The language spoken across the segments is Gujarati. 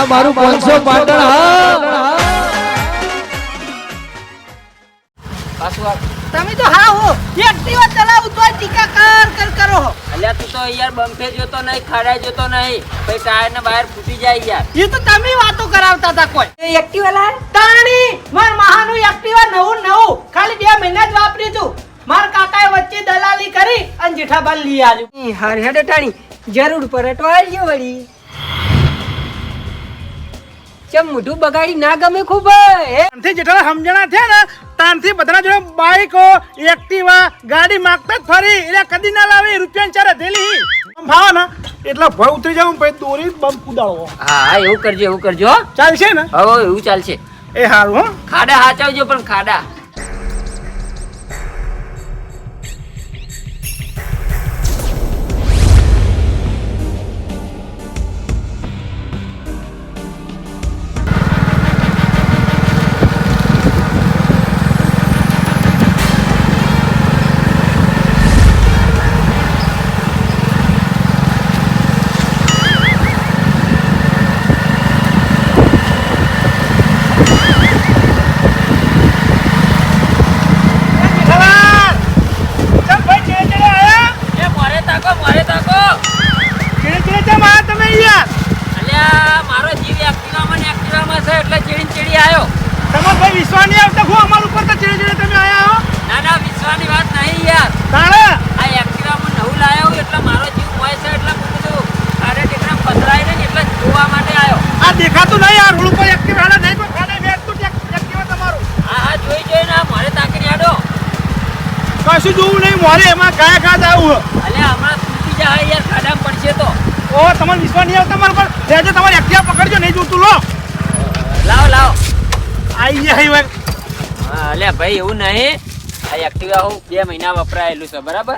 આ મારું પાંચસો પાટણ હા. તમે તો હા હો એક્ટિવા ચલાવું તો ટીકા કર કર કરો હો. અલ્યા તું તો યાર બંફે જોતો નહીં ખાડા જોતો નહીં. પછી ટાયર ને બહાર ફૂટી જાય યાર. એ તો તમે વાતો કરાવતા હતા કોઈ. એક્ટિવા લાય તાણી માર મહાનું એક્ટિવા નવું નવું. ખાલી બે મહિના જ વાપરી તું માર કાકાએ વચ્ચે દલાલી કરી અને જેઠાબાલ લઈ આવ્યું. હાર હેડે ટાણી જરૂર પર તો ગયો વળી. ચમ મોઢું બગાડી ના ગમે ખૂબ તાનથી જેટલા સમજણા થયા ને તાનથી બધા જોડે બાઈકો એક્ટિવા ગાડી માગતા જ ફરી. એટલે કદી ના લાવે રૂપિયા ચારે દેલી ભાવ ને એટલે ભય ઉતરી જાવ પછી દોરી બમ કુદાડવો હા હા એવું કરજો એવું કરજો હો. ચાલશે ને? હવે એવું ચાલશે. એ હારું હો. ખાડા હાચવજો પણ ખાડા. કશું જોવું નહીં મોરે એમાં કયા ગા આવું અલ્યા હમણાં તૂટી જાય યાર ખાડા પડશે તો. ઓ તમારે વિશ્વાસ નહીં આવતા મારા પર? લેજો તમારે એક્ટિવા પકડજો નહીં જોતું લો. લાવ લાવ. આઈ ગયા હવે હા અલ્યા ભાઈ એવું નહીં. આ એક્ટિવા હું બે મહિના વપરાયેલું છે બરાબર.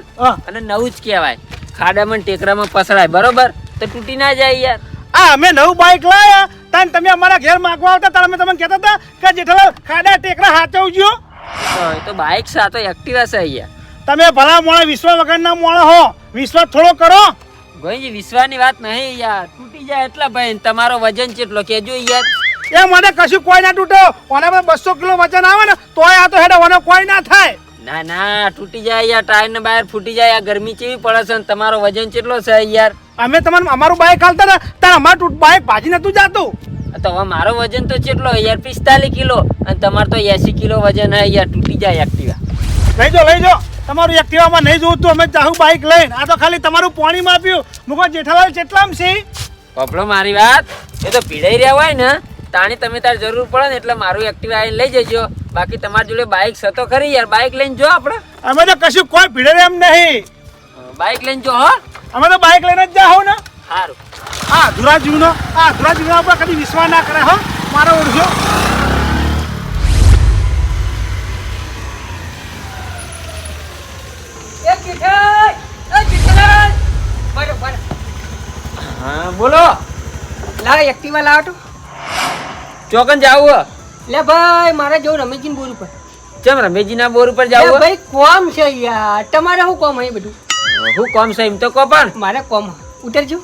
અને નવું જ કહેવાય. ખાડામાં ટેકરામાં પસરાય બરોબર? તો તૂટી ના જાય યાર. આ અમે નવું બાઇક લાયા તાન તમે અમારા ઘેર માંગવા આવતા ત્યારે અમે તમને કહેતા હતા કે જેઠાલાલ ખાડા ટેકરા હાચવજો. તો એ તો બાઇક છે આ તો એક્ટિવા છે અહીંયા. તમે ભલા મોણા વિશ્વ વગરના મોણા હો. વિશ્વાસ થોડો કરો. ભાઈ વિશ્વાની વાત નહીં યાર. તૂટી જાય એટલા ભાઈ તમારો વજન કેટલો કેજો યાર. એ મને કશું કોઈ ના તૂટો. ઓને પર બસો કિલો વજન આવે ને તોય આ તો હેડે ઓને કોઈ ના થાય. ના ના તૂટી જાય યાર. ટાયર ને બહાર ફૂટી જાય. આ ગરમી કેવી પડે છે ને તમારો વજન કેટલો છે યાર? અમે તમારું અમારું બાઇક હાલતા ને તાર અમારું તૂટ બાઇક ભાજી નતું જાતું. તો હવે મારો વજન તો કેટલો યાર પિસ્તાલીસ કિલો. અને તમારે તો એસી કિલો વજન હે યાર તૂટી જાય એક્ટિવા. લઈ જો લઈ જાઓ. તમારું એક્ટિવામાં નહીં જોતું અમે ચાહું બાઇક લઈને. આ તો ખાલી તમારું પાણી માપ્યું મુકો જેઠાલાલ કેટલામ છે? પપડો મારી વાત. એ તો પીડાઈ રહ્યા હોય ને તાણી તમે તાર જરૂર પડે ને એટલે મારું એક્ટિવા આવીને લઈ જજો. બાકી તમારી જોડે બાઇક છે તો ખરી યાર. બાઇક લઈને જો આપણે અમે તો કશું કોઈ ભીડે એમ નહીં. બાઇક લઈને જો હો. અમે તો બાઇક લઈને જ જાઓ ને. સારું આ અધૂરા જીવનો આ અધૂરા જીવનો ઉપર કદી વિશ્વાસ ના કરે હો. મારો ઓળખ્યો હા બોલો. લા એક્ટિવા લાવ તો. ચોકન જાવું હે? લે ભાઈ મારે જવું રમેશજીને બોર ઉપર. ચમ રમેશજીના બોર ઉપર જાવ ભાઈ કોમ છે યાર. તમારે શું કોમ અહીં બધું? હું કોમ છે એમ તો પણ. મારે કોમ. ઉતરજો.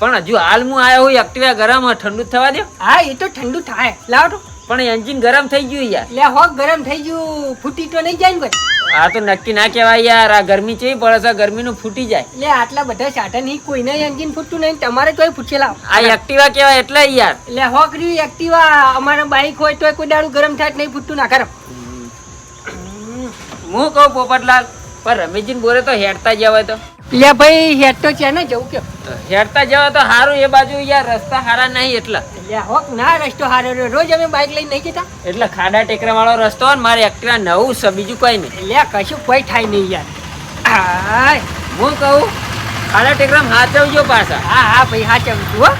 પણ હજુ હાલ હું આવ્યો હું એક્ટિવા ગરમ હે, ઠંડુ થવા દે હા એ તો ઠંડુ થાય. લાવ તો. પણ એન્જિન ગરમ થઈ ગયું યાર. લે હોક ગરમ થઈ ગયું. ફૂટી તો નહીં જાય ને ભાઈ આ તો નક્કી ના કહેવાય યાર. આ ગરમી છે પડે છે ગરમીનું ફૂટી જાય. લે આટલા બધા સાટા નહીં કોઈને એન્જિન ફૂટતું નહીં. તમારે તોય ફૂટશે લાવ. આ એક્ટિવા કહેવાય એટલે યાર. એટલે હોક રહ્યું એક્ટિવા અમારે બાઈક હોય તોય કોઈ દાડું ગરમ થાય નહીં ફૂટતું. ના કરો. હું કહું પોપટલાલ? પણ રમેશજી બોરે તો હેડતા જવાય તો. લે ભાઈ હેડ તો છે ને જવું કે હેડતા જવા તો સારું એ બાજુ યાર રસ્તા સારા નહીં એટલા. લે હોક ના રસ્તો સારો રહ્યો. રોજ અમે બાઈક લઈને નહીં જતા? એટલે ખાડા ટેકરા વાળો રસ્તો હોય ને મારે એક્ટિવા નવું છે બીજું કઈ નહીં. લે કશું કોઈ થાય નહીં યાર. હું કહું ખાડા ટેકરામાં હાચવજો પાછા. હા હા ભાઈ હા ચાલ હો.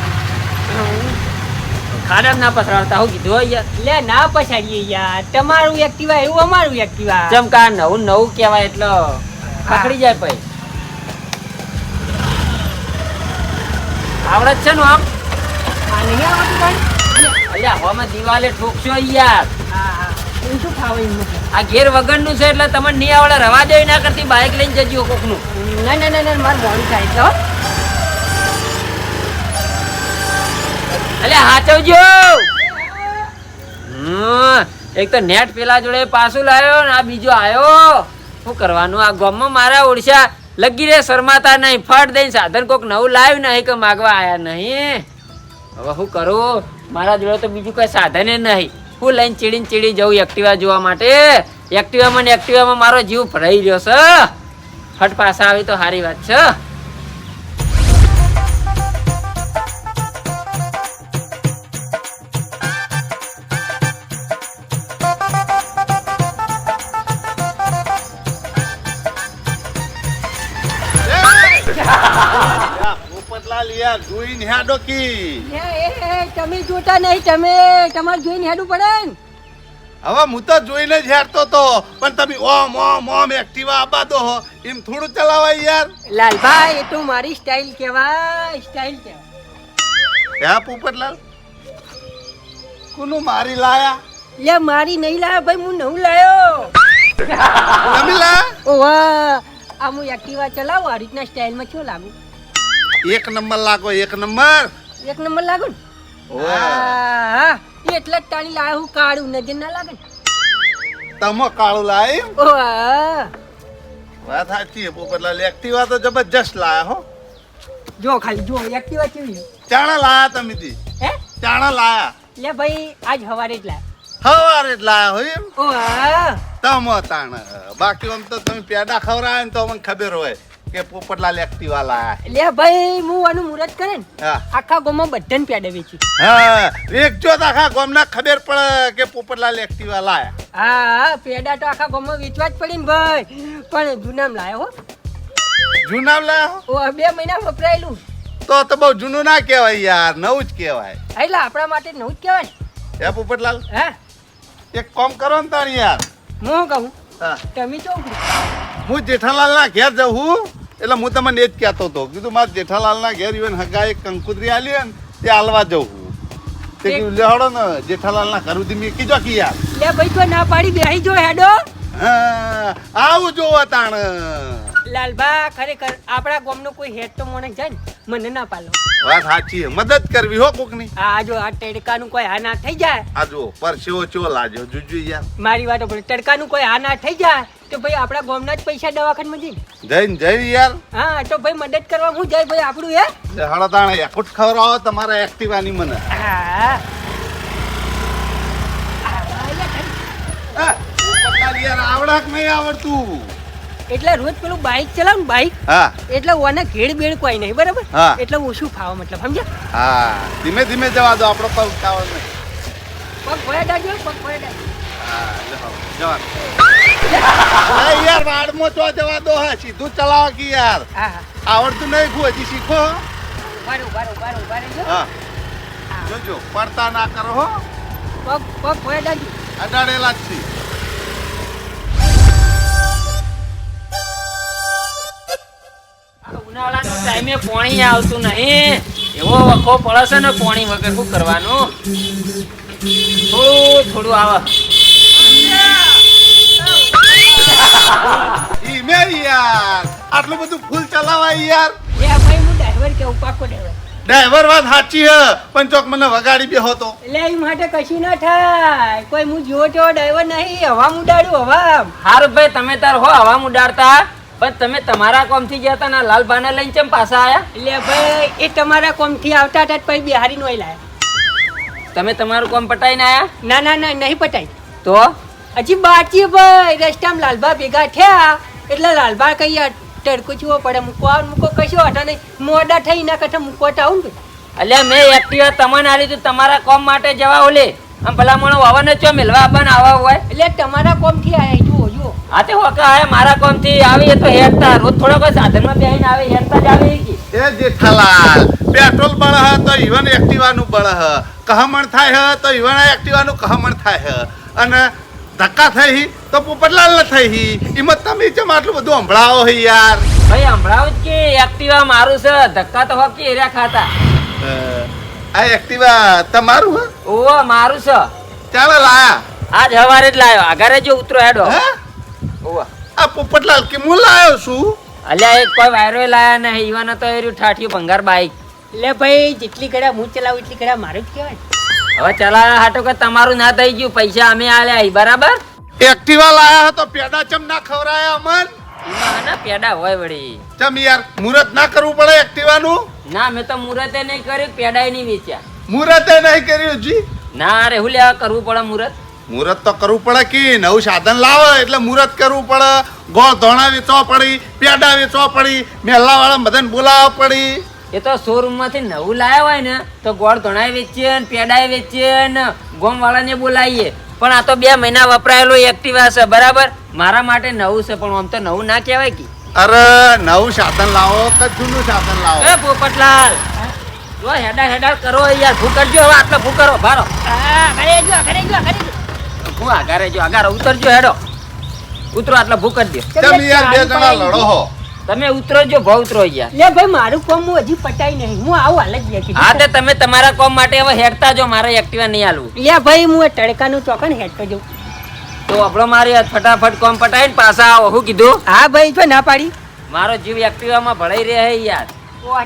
ખાડા ના પસરાવતા હું કીધું યાર. લે ના પછાડીએ યાર. તમારું એક્ટિવા એવું અમારું એક્ટિવા ચમકા નવું નવું કહેવાય એટલે પકડી જાય પછી. આવડત છે ને આમ? આ નહીં આવડતું ભાઈ. અલ્યા હવામાં દિવાલે ઠોકશો યાર. શું. આ ઘેર વગરનું છે એટલે તમને નહીં આવડે રવા દેવી ના કરતી બાઇક લઈને જજો કોકનું. ના ના ના ના મારે મોડું થાય છે હો. અલ્યા હાચવજો એક તો નેટ પેલા જોડે પાછું લાવ્યો ને આ બીજો આવ્યો શું કરવાનું? આ ગામમાં મારા ઓડિશા લગી રે શરમાતા નહીં. ફટ દઈને સાધન કોક નવું લાવ્યું નહીં કે માગવા આયા નહીં. હવે શું કરું? મારા જોડે તો બીજું કઈ સાધને નહીં. હું લઈને ચીડીને ચીડી જવું એક્ટિવા જોવા માટે. એક્ટિવામાં ને એક્ટિવામાં મારો જીવ ભરાઈ રહ્યો છે. ફટ પાછા આવી તો સારી વાત છે. યાર જોઈને હેડો કી તમે જોતા નહીં તમે તમારે જોઈને હેડું પડે ને. હવે હું તો જોઈને જ હેડતો તો પણ તમે ઓમ ઓમ ઓમ એક્ટિવા આબા દો હો એમ થોડું ચલાવાય યાર. લાલભાઈ એ તો મારી સ્ટાઇલ કહેવાય સ્ટાઇલ કહેવાય. હે પોપટલાલ? કોનું મારી લાયા? લે મારી નહીં લાયા ભાઈ હું નવું લાયો. તમે લાયા? ઓવા આ હું એક્ટિવા ચલાવું આ રીતના સ્ટાઇલમાં શું લાગુ? એક નંબર લાગો એક નંબર. એક નંબર લાગો ને? હા હા એટલે જ તાણી લાયો હું કાળું નજર ના લાગે તમે કાળું લાય. વાત સાચી છે પોપટલાલ એક્ટિવા તો જબરજસ્ત લાયા હો. જો ખાલી જો એક્ટિવા કેવી ચાણા લાયા તમે દી. હે? ચાણા લાયા. લે ભાઈ આજ હવારે જ લાયા. હવારે જ લાયા હોય એમ. ઓવા તમ તાણ બાકી આમ તો તમે પેડા ખવરાય ને તો મને ખબર હોય. કે પોપટલાલ એક્ટિવા લાયા લે ભાઈ હું આનું મુરત કરે ને આખા ગામમાં બધાને પેડે વેચી. હા વેચજો તો આખા ગામના ખબર પડે કે પોપટલાલ એક્ટિવા લાયા હા પેડા તો આખા ગામમાં વેચવા જ પડી ને ભાઈ. પણ જૂનામ લાયો હો. જૂનામ લાયો? ઓ બે મહિના વપરાયેલું. તો તો બહુ જૂનું ના કહેવાય યાર નવું જ કહેવાય. એટલે આપણા માટે નવું જ કહેવાય એ પોપટલાલ? હે. એક કામ કરો ને તાર યાર. હું કહું? તમે હું જેઠાલાલ ના ઘેર જવું એટલે હું તમને એ જ કહેતો હતો. કીધું મારે જેઠાલાલ ના ઘેર ઇવન હગા એક કંકુતરી આલી ને તે હાલવા જવું તે કીધું લેવડો ને જેઠાલાલ ના ઘર સુધી મેં કીધો કે યાર. લે ભાઈ તો ના પાડી બેહી જો હેડો. આવું જોવો તાણ. લાલબા ખરેખર આપણા ગામનો કોઈ હેડ તો મને જાય ને મને ના પાલો વાત સાચી મદદ કરવી હો કોકની. આ જો આ તડકાનું કોઈ હા ના થઈ જાય? આ જો પરસેવો ચો લાજો જોજો યાર. મારી વાતો પણ તડકાનું કોઈ હા ના થઈ જાય? તો ભાઈ આપણા ગામના જ પૈસા દવાખાનમાં જઈ જઈને જઈ યાર. હા તો ભાઈ મદદ કરવા હું જાય? ભાઈ આપણું હે? હળો તાણ એકુટ ખવડાવો તમારા એક્ટિવાની મને. હા. હા, યાર નહીં આવડતું. એટલે રોજ પેલું બાઇક ચલાવ ને બાઇક હા. એટલે ઓને ઘેડ બેડ કોઈ નહીં બરાબર? હા. એટલે ઓછું ફાવે મતલબ સમજ્યા? હા. ધીમે ધીમે જવા દો આપણો પગ ઉઠાવો નહીં. પગ ભોયા દાજો પગ ભોયા દાજો હા, જવા યાર વાડમાં ચો જવા દો હા સીધું ચલાવો કે યાર? આવડતું નહીં ખુ હજી શીખો બારો બારો બારો બારો હા. જોજો પડતા ના કરો હો. પગ પગ ભોયા દાજો અડાડેલા જ છે. ઉનાળાનો ટાઈમે પાણી આવતું નહીં. એવો વખો પડે છે ને પાણી વગર શું કરવાનું? થોડું થોડું આવે. ઈ આટલું બધું ફૂલ ચલાવાય યાર. ભાઈ હું ડ્રાઈવર કેવું પાકો ડ્રાઈવર. ડ્રાઈવર વાત સાચી હે પણ ચોક મને વગાડી બેહો હતો એટલે એ માટે કશું ના થાય. કોઈ હું જોવો તો ડ્રાઈવર નહીં. હવા ઉડાડું હવા હારું ભાઈ તમે તાર હો હવા ઉડાડતા. પણ તમે તમારા કોમથી ગયા હતા ને લાલભાને લઈને ચમ પાછા આયા? એટલે ભાઈ એ તમારા કોમથી આવતા હતા પછી બિહારી નો લાયા. તમે તમારું કોમ પટાઈને આયા? ના ના ના નહીં પટાય. તો? હજી બાકી ભાઈ રસ્તામાં લાલભા ભેગા થયા. એટલે લાલભા કઈ યાર તડકો ચૂવો પડે મૂકવા મૂકો. કશો હતા નહીં. મોડા થઈ ના કરતા મૂકવા આવું ને. અલ્યા મેં એક્ટિવા તમને આ તું તમારા કોમ માટે જવા ઓલે. આમ ભલામણો વાવાને ચો મેલવા આપવાને આવા હોય? એટલે તમારા કોમથી આયા જુઓ જુઓ. આ તે હોકા આયા મારા કોમથી આવી તો હેરતા. રોજ થોડો કોઈ સાધનમાં બેહીને આવે હેરતા જ આવે એ જેઠાલાલ પેટ્રોલ બળ હ તો ઈવન એક્ટિવાનું બળ હ. કહમણ થાય હ તો ઈવન એક્ટિવાનું કહમણ થાય હ. અને ધક્કા થઈ તો પોપટલાલ ન થઈ. એમાં તમે ચમ આટલું બધું હંભળાવો હે યાર? ભાઈ હમણાં જ કે એક્ટિવા મારું છે. ધક્કા તો હોકી એર્યા ખાતા. આ એક્ટિવા તમારું હે? ઓવો મારું છે. ચાલો લાયા. આજ હવારે જ લાયો. આગળ જો ઉતરો હેડો. હે? ઓવા આ પોપટલાલ કે હું લાયો છું? અલ્યા એક કોઈ વાયરો લાયા નહીં. ઈવાનો તો એર્યું ઠાઠિયું ભંગાર બાઈક. લે ભાઈ જેટલી ઘડા હું ચલાવું એટલી ઘડા મારું જ કહેવાય. હવે ચલાવવા હાટો કે તમારું ના થઈ ગયું. પૈસા અમે આલ્યા ઈ, બરાબર? એક્ટિવા લાયા હતો તો પેડા ચમ ના ખવરાયા અમન? ના પેડા હોય વળી. ચમ યાર મુહૂર્ત ના કરવું પડે એક્ટિવાનું? ના મેં તો મુરતે નહીં કર્યું પેડાય નહીં વેચ્યા. મુરતે નહીં કર્યું જી ના રે હું લેવા કરવું પડે મુરત મુરત તો કરવું પડે કે? નવું સાધન લાવે એટલે મુરત કરવું પડે. ગોળ ધોણા વેચવા પડી પેડા વેચવા પડી મેલા વાળા બધાને બોલાવવા પડી. એ તો શોરૂમમાંથી નવું લાવ્યા હોય ને તો ગોળ ધોણાય વેચીએ ને પેડાય વેચીએ ને ગોમ વાળાને બોલાવીએ. પણ આ તો બે મહિના વપરાયેલું એક્ટિવા છે બરાબર? મારા માટે નવું છે પણ આમ તો નવું ના કહેવાય કે. અરે નવું સાધન લાવો કે જૂનું સાધન લાવો? એ પોપટલાલ જો હેડા હેડા કરો યાર ભૂ કરજો હવે આટલો ભૂ કરો ભારો. ઘરે જો ઘરે જો ઘરે જો. હું આગારે જો આગારે ઉતરજો હેડો. ઉતરો આટલો ભૂ કરી દો. તમે યાર બે જણા લડો હો. તમે ઉતરો જો ભાવ ઉતરો યાર. લે ભાઈ મારું કોમ હું હજી પટાઈ નહીં. હું આવું હાલ જ કીધું હા તે તમે તમારા કોમ માટે હવે હેડતા જો મારે એક્ટિવા નહીં આલવું લે ભાઈ હું એ તડકાનું ચોકન હેડતો જઉં. તો આપણો મારી ફટાફટ કોમ પટાઈને પાછા આવો. શું કીધું? હા ભાઈ જો ના પાડી. મારો જીવ એક્ટિવામાં ભળાઈ રહ્યા હે યાર.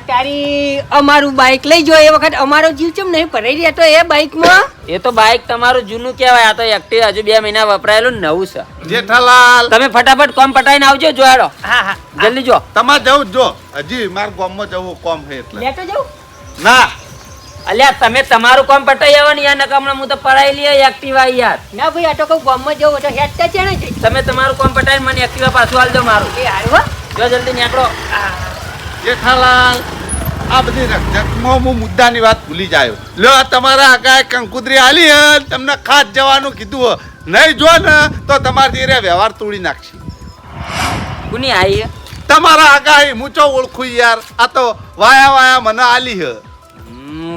તારી અમારું બાઈક લઈ જો એ વખત અમારો જીવ ચમ નહીં ભરાઈ રહ્યા? તો એ બાઇકમાં એ તો બાઇક તમારું જૂનું કહેવાય. આ તો એક્ટિવા હજુ બે મહિના વપરાયેલું નવું છે. જેઠાલાલ. તમે ફટાફટ કોમ પટાઈને આવજો જો હેડો. હા હા. જલ્દી જો. તમારે જવું જો હજી માર ગામમાં જવું કોમ છે એટલે. લેતો જવું ના. અલ્યા તમે તમારું કામ પટાઈ આવો ને યાર નકામણા હું તો પડાઈ લઈએ એક્ટિવા યાર. ના ભાઈ આ તો કહું ગામમાં જવું તો હેઠતા છે ને તમે તમારું કામ પટાઈ મને એક્ટિવા પાછું આલજો મારું. એ આવ્યો હો. જો જલ્દી નીકળો. જેઠાલાલ આ બધી રકઝકમાં હું મુદ્દાની વાત ભૂલી જાયો લ્યો આ તમારા આગાએ કંકુતરી આલી હે તમને ખાસ જવાનું કીધું હે. નહીં જો ને તો તમારા ધીરે વ્યવહાર તોડી નાખશે. કુની આઈ હે? તમારા આગાહી હું ચો ઓળખું યાર? આ તો વાયા વાયા મને આલી હે.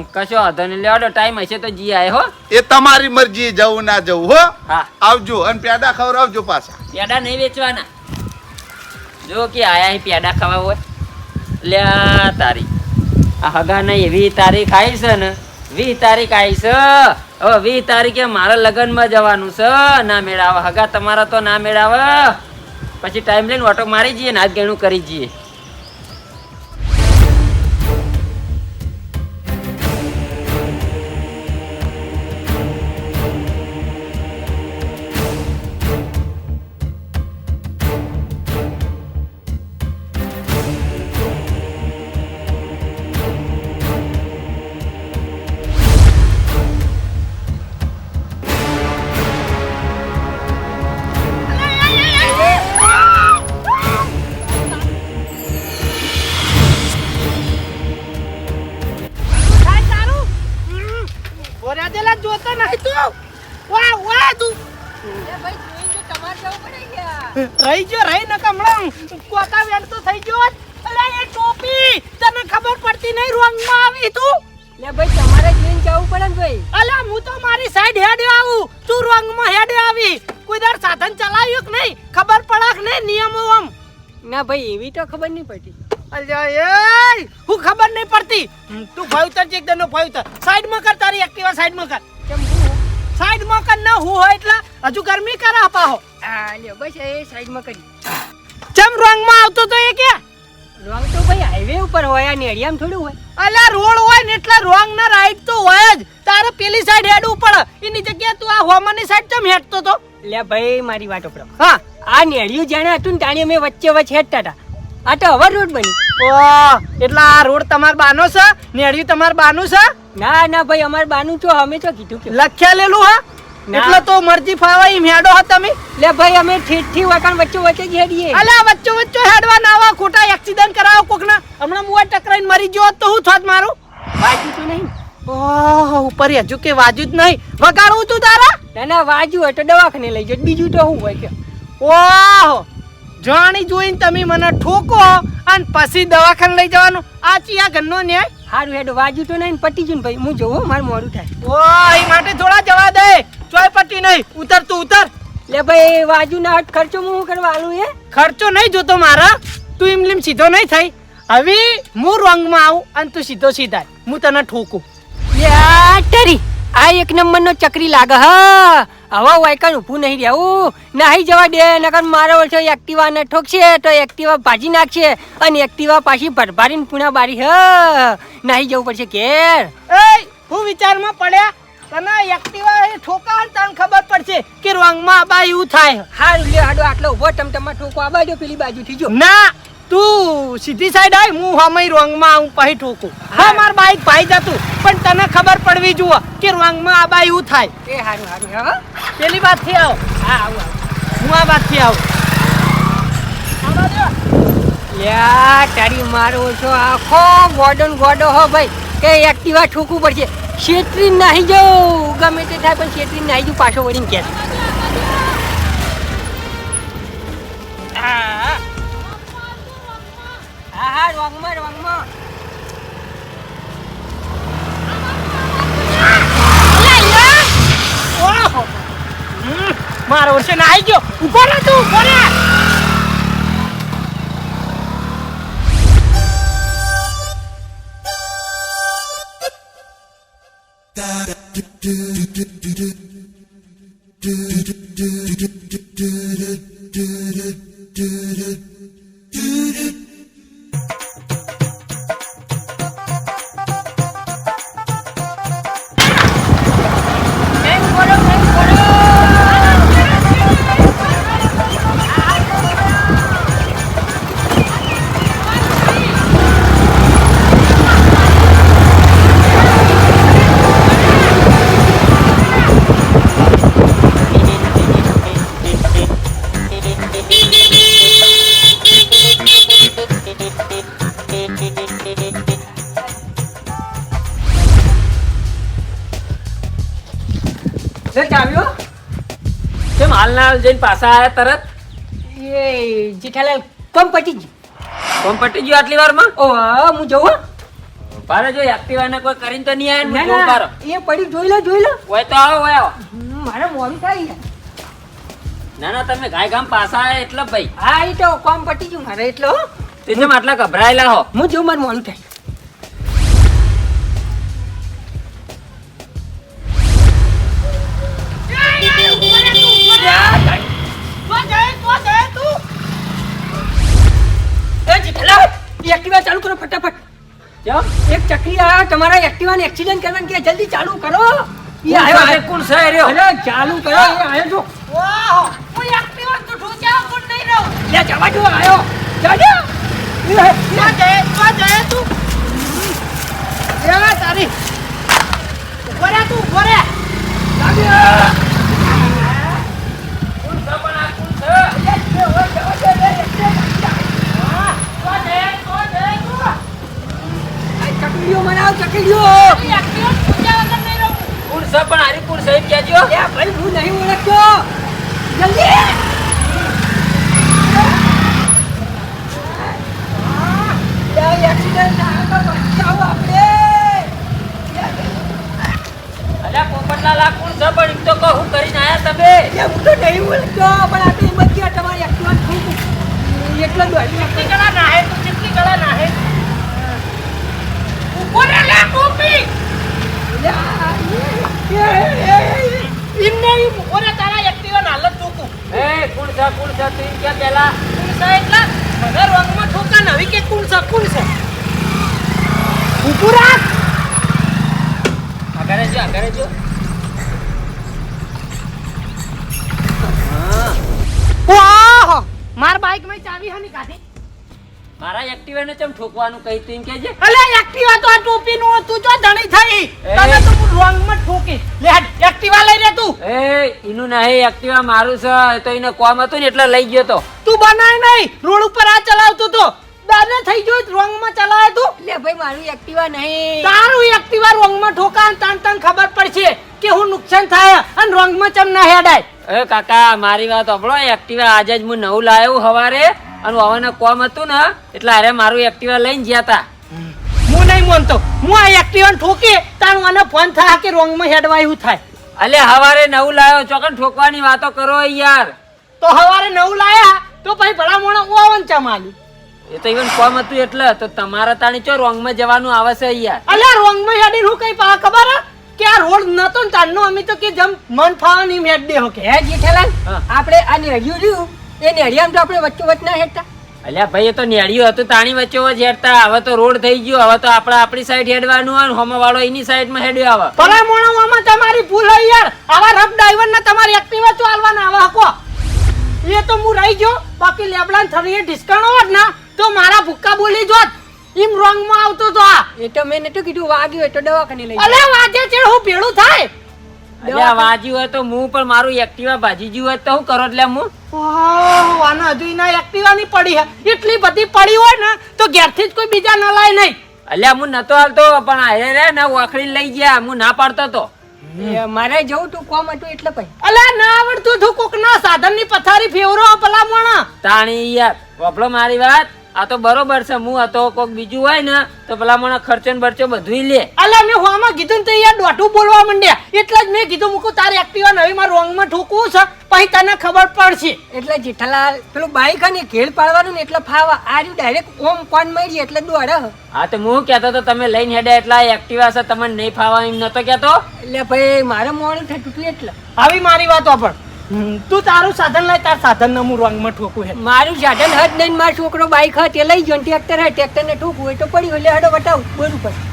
કશો વાંધો નહીં. લેવાડો ટાઈમ હશે તો જી આય હો. એ તમારી મરજી જવું ના જવું હો? હા. આવજો અને પેડા ખવડાવજો પાછા. પેડા નહીં વેચવાના. જો કે આયા અહીં પેડા ખાવા હોય. લ્યા તારી. આ હગા નહીં એવી તારીખ આવી છે ને. વીસ તારીખ આવી છે. હવે વીસ તારીખે મારા લગ્નમાં જવાનું છે. ના મેળાવે. હગા તમારા તો ના મેળાવે. પછી ટાઈમ લઈને ઓટો મારી જઈએ ને હાથ ગણું કરી જઈએ. જોતો નહીં તો વાહ વાહ તું. રહી ગયો રહી ન કમળમ કોતા વેણ તો થઈ ગયો અલે એ ટોપી તને ખબર પડતી નહીં રોંગમાં આવી તું. લે ભાઈ તમારે જોઈને જવું પડે ને ભાઈ. અલા હું તો મારી સાઈડ હેડે આવું. તું રોંગમાં હેડે આવી. કોઈ દર સાધન ચલાવ્યું કે નહીં? ખબર પડે કે નહીં નિયમો આમ. ના ભાઈ એવી તો ખબર નહીં પડતી. અલ્યા એ હું ખબર નહીં પડતી. તું ભાવતર છે એકદમ ભયતર? સાઈડમાં કર તારી એક્ટિવા સાઈડમાં કર. કેમ હું સાઈડમાં કર ના હું હોય એટલે હજુ ગરમી કરા પાહો આ લ્યો બસ એ સાઈડમાં કરી. ચમ રોંગમાં આવતો તો એ કે? રોંગ તો ભાઈ હાઈવે ઉપર હોય આ નેડિયામાં થોડું હોય. અલ્યા રોડ હોય ને એટલે રોંગ ના રાઈટ તો હોય જ. તારે પેલી સાઈડ હેડવું પડે એની જગ્યાએ તું આ હોમાની સાઈડ ચમ હેડતો તો? લે ભાઈ મારી વાત ઉપર હા. આ નેડિયું જાણે હતું ને તાણી અમે વચ્ચે વચ્ચે હેડતા હતા. આ તો હવે રોડ બની. ઓ એટલે આ રોડ તમાર બાનો છે? નેડિયું તમાર બાનું છે? ના ના ભાઈ અમારે બાનું છો અમે તો કીધું કે લખ્યાલેલું હા? એટલે તો મરજી ફાવા એમ હેડો હો તમે? લે ભાઈ અમે ઠીક ઠીક વખાણ વચ્ચે વચ્ચે જ હેડીએ. અલ્યા વચ્ચો વચ્ચો હેડવા ના આવા ખોટા એક્સિડન્ટ કરાવો કોકના. હમણાં મુવા ટકરાઈને મરી ગયો તો હું થોત મારું? વાજુ તો નહીં. ઓહ ઉપર હજુ કે વાજુ જ નહીં. વગાડવું તું તારા? ના ના વાજુ હોય તો દવાખાને લઈ જજો બીજું તો શું હોય કે? ઓહ જાણી જોઈને તમે મને ઠોકો અને પછી દવાખાને લઈ જવાનું. આ ચિયા ઘરનો ન્યાય? સારું હેડો વાજુ તો નહીં પટી જુન ભાઈ. હું જોઉં મારું મોડું થાય. ઓ એ માટે થોડા જવા દે. ચોય પટી નહીં. ઉતર તું ઉતર. લે ભાઈ વાજુ ના ખર્ચો હું કરવાનું એ? ખર્ચો નહીં જોતો મારા. તું એમ લીમ સીધો નહીં થઈ હવે હું રોંગમાં આવું અને તું સીધો સીધા. હું તને ઠોકું. યા ટરી. આ એક નંબરનો ચકરી લાગે હા. હવે વાયકન ઊભું નહીં રહેવું નહીં જવા દે નકર મારો એક્ટિવા ને ઠોકશે તો એક્ટિવા ભાજી નાખશે અને એક્ટિવા પાછી ભરભારીને પૂણા બારી હ નહીં જવું પડશે ઘેર. એ હું વિચારમાં પડ્યા? તને એક્ટિવા એ ઠોકા તને ખબર પડશે કે રોંગમાં આબા એવું થાય. હારું લે હાડો આટલો ઊભો તમ તમાર ઠોકો આ બાજુ પેલી બાજુથી જો. ના તું સીધી સાઈડ આય હું હમઈ રોંગમાં આવું પછી ઠોકું. હા માર બાઈક ભાઈ જતું પણ તને ખબર પડવી જુઓ કે રોંગમાં આ બાઈ એવું થાય. એ હારું હારું હા. પેલી વાતથી આવો. હા આવું હું આ વાતથી આવું. યા તારી મારો છો આખો ગોડન ગોડો હો ભાઈ. કે એક્ટિવા ઠોકવું પડશે. શેતરી નાહી જાઉં. ગમે તે થાય પણ શેતરી નાહી જાઉં પાછો વળીને કે મારો વર્ષે ના આવી ગયો. ઊભો રહે તું ઊભો રહે. હાલ જઈને પાછા આવ્યા તરત? એ જેઠાલાલ કોમ પટી ગયું. કોમ પટી ગયું આટલી વારમાં? ઓ હું જઉં. પારે જો એક્ટિવા ને કોઈ કરીને તો નહીં આવે ને જોઉં પારો એ પડી જોઈ લો જોઈ લો. ઓય તો આવો ઓય આવો. મારે મોડું થાય. ના ના તમે ગાય ગામ પાછા આવ્યા એટલે ભાઈ. હા એ તો કોમ પટી ગયું મારે એટલે હો. તે જેમ આટલા ગભરાયેલા હો. હું જોઉં મારે મોડું થાય. ફટાફટ. કેમ એક ચકરી આ તમારા એક્ટિવાને એક્સિડન્ટ કરવાનું કે જલ્દી ચાલુ કરો. એ આયો આ કોણ છે એ રહ્યો? અરે ચાલુ કરો એ આયો જો વાહ હું એક્ટિવા તો ઠોક્યા પણ નહીં રહું લે જવા જો આયો જાજો એ, ક્યાં જાય ક્યાં જાય તું. એવા તારી. ઊભો તું ઊભો આ મનાવ ચકલીઓ. કોણ છે પણ હારી કોણ છે એમ કહેજો. એ ભાઈ હું નહીં ઓળખતો. જલ્દી. એક્સિડન્ટ થાય તો બચાવો આપણે અલ્યા પોપટલાલ આ કોણ છે પણ એમ તો કહો હું કરીને આયા તમે. એ હું તો નહીં ઓળખતો પણ આ તો હિંમત થયા તમારી એક્ટિવા એટલો દોડી નાખો. કેટલી કળા નાહે તું કેટલી કળા નાહે. ઊભો ઈ તારા એક્ટિવા ના હાલત ટોકું એ કોણ છે કોણ છે પેલા કુણ છે રંગમાં ઠોકા નવી કે કુણ છે કુણ જો આગળ જો વાહ માર બાઈકમાં ચાવી હની કાઢી. મારા એક્ટિવાને ચમ ઠોકવાનું કહી તું કે જે અલે એક્ટિવા તો આ ટોપી નું તું જો ધણી થઈ. તને તો હું રંગમાં ઠોકી લે એક્ટિવા લઈ રે તું. એ એનું નહીં એક્ટિવા મારું છે તો ઇને કોમ હતું ને એટલે લઈ ગયો તો. તું બનાય નહીં. રોડ ઉપર આ ચલાવતો તો. દાદા થઈ ગયો રોંગમાં ચલાવે તું. લે ભાઈ મારું એક્ટિવા નહીં. તારું એક્ટિવા રોંગમાં ઠોકા તન તન ખબર પડશે કે હું નુકસાન થાય અને રંગમાં ચમ ના હેડાય. એ કાકા મારી વાત સાંભળો એક્ટિવા આજે જ હું નવું લાવ્યું હવારે. અને વાવાના કોમ હતું ને એટલે અરે મારું એક્ટિવા લઈને ગયા તા. હું નહીં માનતો. હું આ એક્ટિવા ઠોકી તારું મને ફોન થાય કે રોંગમાં હેડવા એવું થાય. અલે હવારે નવું લાવ્યો ચોકન ઠોકવાની વાતો કરો યાર. તો હવારે નવું લાયા તો પછી ભલા મોણા ઓવન ચા માલી. એ તો ઇવન કોમ હતું એટલે તો તમારા તાણી ચો રોંગમાં જવાનું આવે છે યાર. અલ્યા રોંગમાં હેડી હું કઈ પા ખબર હે? કે આ રોડ નતો ને તારનો અમે તો કે જમ મન ફાવાની મેટ દે હો કે. હે જેઠાલાલ આપણે આની રહ્યું રહ્યું એ નેડિયામ તો આપણે વચ્ચે વચ ના હેઠતા. અલ્યા ભાઈ એ તો નેડિયું હતું તાણી વચ્ચે વચ્ચે હેડતા હવે તો રોડ થઈ ગયો. હવે તો આપણે આપણી સાઈડ હેડવાનું હોય હોમો વાળો એની સાઈડમાં હેડ્યો આવે. ભલામણોમાં તમારી ભૂલ હોય યાર. આવા રફ ડ્રાઈવર ને તમારી એક્ટિવા ચાલવાના. આવા હકો. એ તો હું રહી ગયો. બાકી લેબડા થરીએ ડિસ્કાઉન્ટ હોત ને તો મારા ભૂક્કા બોલી જોત. ઈમ રોંગમાં આવતો તો આ. એ તો મેં નતું કીધું વાગ્યું એ તો દવાખાને લઈ અલે વાજે છે હું ભેળું થાય. અલ્યા વાજ્યું હોય તો હું પણ મારું એક્ટિવા ભાજી ગયું હોય તો હું કરો એટલે હું આનો આના હજુ એના એક્ટિવા ની પડી હે. એટલી બધી પડી હોય ને તો ઘેરથી જ કોઈ બીજા ન લાય નહીં. અલ્યા હું નતો હાલતો પણ આયે રે ને વાખડી લઈ ગયા હું ના પાડતો તો. મારે જવું તું કોમ હતું એટલે પછી. અલે ના આવડતું તું કોક ના સાધનની પથારી ફેવરો ભલામણ તાણી યાર વપલો મારી વાત. આ તો બરોબર છે હું આ તો કોક બીજું હોય ને તો પેલા મને ખર્ચો ને બરચો બધું લે. અલા મેં હોવામાં કીધું ને તો યાર દોઢું બોલવા માંડ્યા. એટલે જ મેં કીધું મૂકું તારે એક્ટિવા નવી માં રોંગમાં ઠોકવું છે પછી તને ખબર પડશે. એટલે જેઠાલાલ પેલું બાઈક અને ઘેર પાડવાનું ને એટલે ફાવા. આ રહ્યું ડાયરેક્ટ ઓમ કોણ મળી એટલે દોડ હા. તો હું કહેતો તો તમે લઈને હેડ્યા એટલા એક્ટિવા છે તમને નહીં ફાવા એમ નતો કહેતો? એટલે ભાઈ મારે મોડું થઈ હતું એટલે. આવી મારી વાતો પણ. હમ, તું તારું સાધન લઈ તાર સાધન ને હું રોંગ ઠોકું હે મારું સાધન હજ નહીં મારો છોકરો બાઈક હત એ લઈ ગયો ટ્રેક્ટર હે ટ્રેક્ટર ને ઠોકું હોય તો પડી એટલે હડો બતાવું બોલું પછી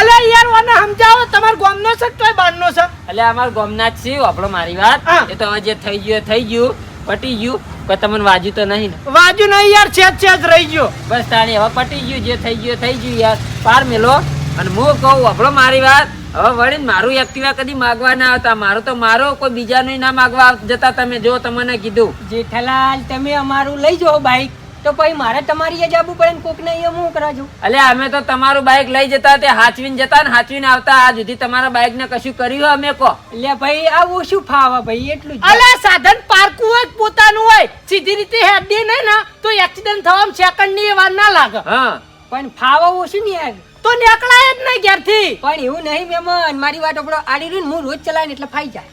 અલે યાર વાને સમજાવો તમાર ગામનો છે તોય બહારનો છે? એટલે અમાર ગોમના જ છે આપણો મારી વાત. એ તો હવે જે થઈ ગયું થઈ ગયું પટી ગયું પણ તમને વાજુ તો નહીં ને. વાજુ નહીં યાર છેદ છેદ રહી ગયો. બસ તાણી હવે પટી ગયું જે થઈ ગયું થઈ ગયું યાર. પાર મેલો અને હું કહું આપણો મારી વાત. હવે વળી મારું એક્ટિવા કદી માગવા ના આવતા. મારું તો મારો કોઈ બીજાનું ના માગવા જતા તમે જો તમને કીધું. જેઠાલાલ તમે અમારું લઈ જાઓ બાઈક તો પછી મારે તમારી જ આવવું પડે ને કોક ને અહીંયા હું કરાજો એટલે અમે તો તમારું બાઇક લઈ જતા તે હાચવીને જતા ને હાચવીને આવતા. આ સુધી તમારા બાઈક ને કશું કર્યું અમે કહો એટલે ભાઈ આવું શું ફાવા ભાઈ? એટલું જ. સાધન પારકું હોય પોતાનું હોય? સીધી રીતે હેડ દે ને તો એક્સિડન્ટ થવામાં સેકન્ડની વાર ના લાગે. હા. પણ ફાવા ઓછું ને યાર? તો નીકળાય જ નહીં ઘેરથી. પણ એવું નહીં મેમન. મારી વાત આપણો આડી રહ્યું ને હું રોજ ચલાવીને એટલે ફાઈ જાય.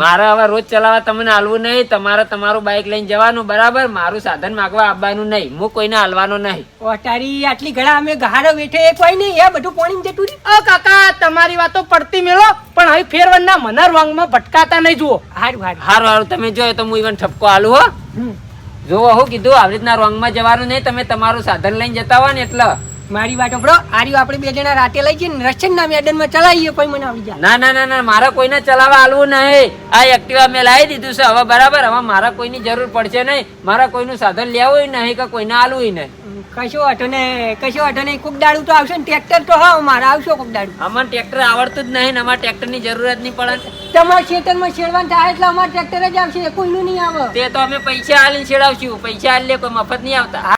મારે હવે રોજ ચલાવવા તમને હાલવું નહીં. તમારે તમારું બાઇક લઈને જવાનું બરાબર? મારું સાધન માગવા આવવાનું નહીં. હું કોઈને હાલવાનો નહીં. ઓટારી આટલી ઘડા અમે ગહારો બેઠે કોઈ નહીં. એ બધું પાણી જતું રહ્યું. અ કાકા તમારી વાતો પડતી મેળો પણ હવે ફેરવનના મના રોંગમાં ભટકાતા નહીં જુઓ. હારું હારું. હારું હારું. તમે જોયો તો હું ઇવન ઠપકો હાલું હો. જોવો હું કીધું આવી રીતના રોંગમાં જવાનું નહીં. તમે તમારું સાધન લઈને જતા હોય ને એટલે. મારી વાત આપણો આર્યું આપણે બે જણા રાતે લઈ જઈએ રશિયન ના મેદાનમાં ચલાવીએ પછી મને આવડી જાય. ના ના ના ના મારે કોઈને ચલાવવા આલવું નહીં. આ એક્ટિવા મેં લાવી દીધું છે હવે બરાબર હવે મારા કોઈની જરૂર પડશે નહીં. મારા કોઈનું સાધન લેવું નહીં કે કોઈને આલવું નહીં. કશું વાંધો ને કશો વાંધો નહીં કોક દાડું તો આવશે ને ટ્રેક્ટર તો હા મારે આવશો કોક દાડું? અમારે ટ્રેક્ટર આવડતું જ નહીં ને અમારે ટ્રેક્ટરની જરૂરત નહીં પડે તમારા ખેતરમાં શેરવાન થાય એટલે અમારે ટ્રેક્ટર જ આવશે કોઈનું નહીં આવે. તે તો અમે પૈસા હાલીને શેડાવશું પૈસા હાલી કોઈ મફત નહીં આવતા.